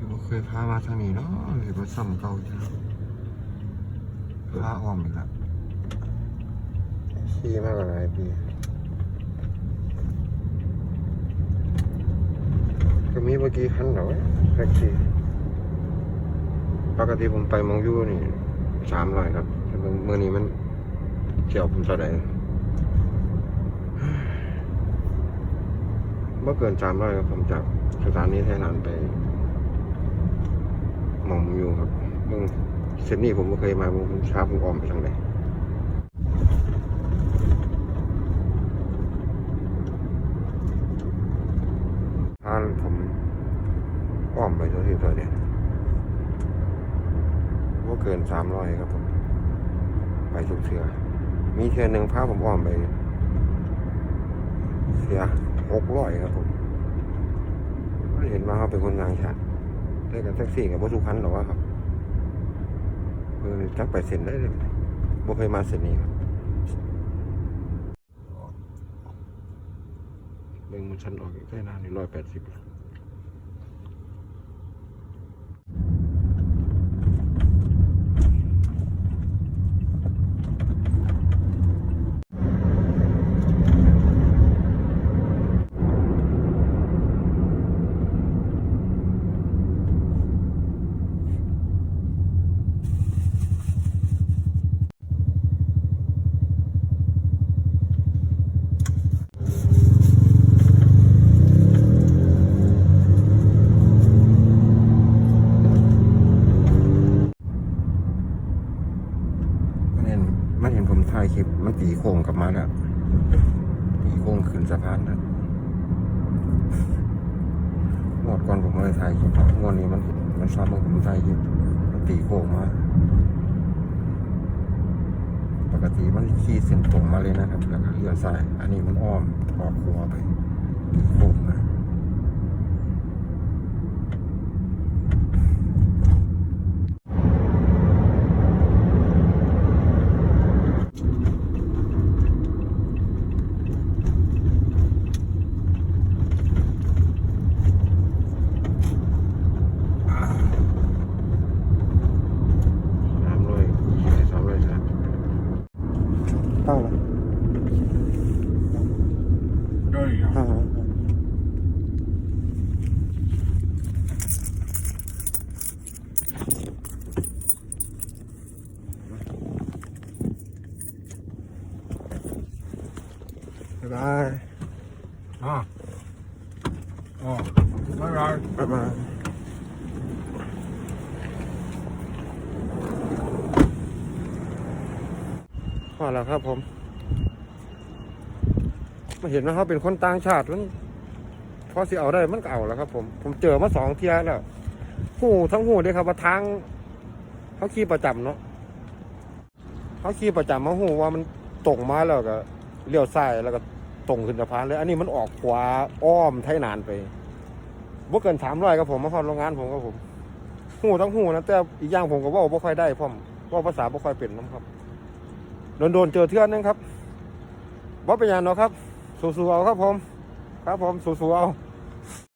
คือบ่เคยพามาทางนี้เนาะหรือว่าซ้ำเก่าจ้ะพาอ้อมอีกแล้วขี่มากกว่าหลายปีก็มีเมื่อกี้คันเหรอแท็กซี่ปกติผมไปมองยูนี่สามร้อยครับแต่เมื่อนี้มันเกี่ยวผมเท่าไหร่เมื่อเกินสามร้อยครับผมจากสถานีไทยนานไป มองอยู่ครับเมื่อเซนนี่ผมก็เคยมาผมช้าผมออมไปทางไหนพานผมอ้อมไปตัวที่ตัวเดียวว่าเกินสามร้อยครับผม ไปทุกเทือ มีเทือหนึ่งพาผมอ้อมไป เสียหกร้อยครับผมก็เห็นว่าเขาเป็นคนงานฉัน ได้กับแท็กซี่กับรถทุกคันหรอวะครับเออจักไปเซ็นได้เลยบ่เคยมาเซ็นนี่ครับเบ่งมันชันออกใกล้นานนี่ร้อยแปดสิบแล้วเห็น มันเห็นผมถ่ายคลิปมันตีโค้งกลับมาแล้วตีโค้งขึ้นสะพานแล้วงวดก่อนผมไม่ได้ถ่ายคลิปงวดนี้มันมันซ้ำมาผมถ่ายคลิปมันตีโค้งมาปกติมันขี่เส้นตรงมาเลยนะครับแล้วก็เลี้ยวซ้าย อันนี้มันอ้อมออกหัวไปตีโค้งมา สามร้อยยี่สิบสามร้อยสาม ตั้งแล้วได้ครับอ่าบ๊ายบาย อ่าอ๋อบ๊ายบาย บ๊ายบาย พอแล้วครับผม มาเห็นว่าเขาเป็นคนต่างชาติมันพอสิเอาได้มันก็เอาแล้วครับ ผม ผมเจอมาสองเที่ยแล้วหูทั้งหูด้วยครับว่าทางเขาขี่ประจำเนาะเขาขี่ประจำมาหูว่ามันตรงมาแล้วก็เลี้ยวซ้ายแล้วก็ตรงขึ้นสะพานเลย อันนี้มันออกขวาอ้อมไทยนานไปบ่เกินสามร้อยครับผมมาพอโรงงานผมครับผมหูทั้งหูนะแต่อีกอย่างผมก็ว่าบ่ค่อยได้พร้อมว่าภาษาบ่ค่อยเป็นน้ำครับ โดนๆเจอเทือนนึงครับบ่เป็นอย่างเนาะครับ สู้ๆเอาครับผม ครับผม สู้ๆเอา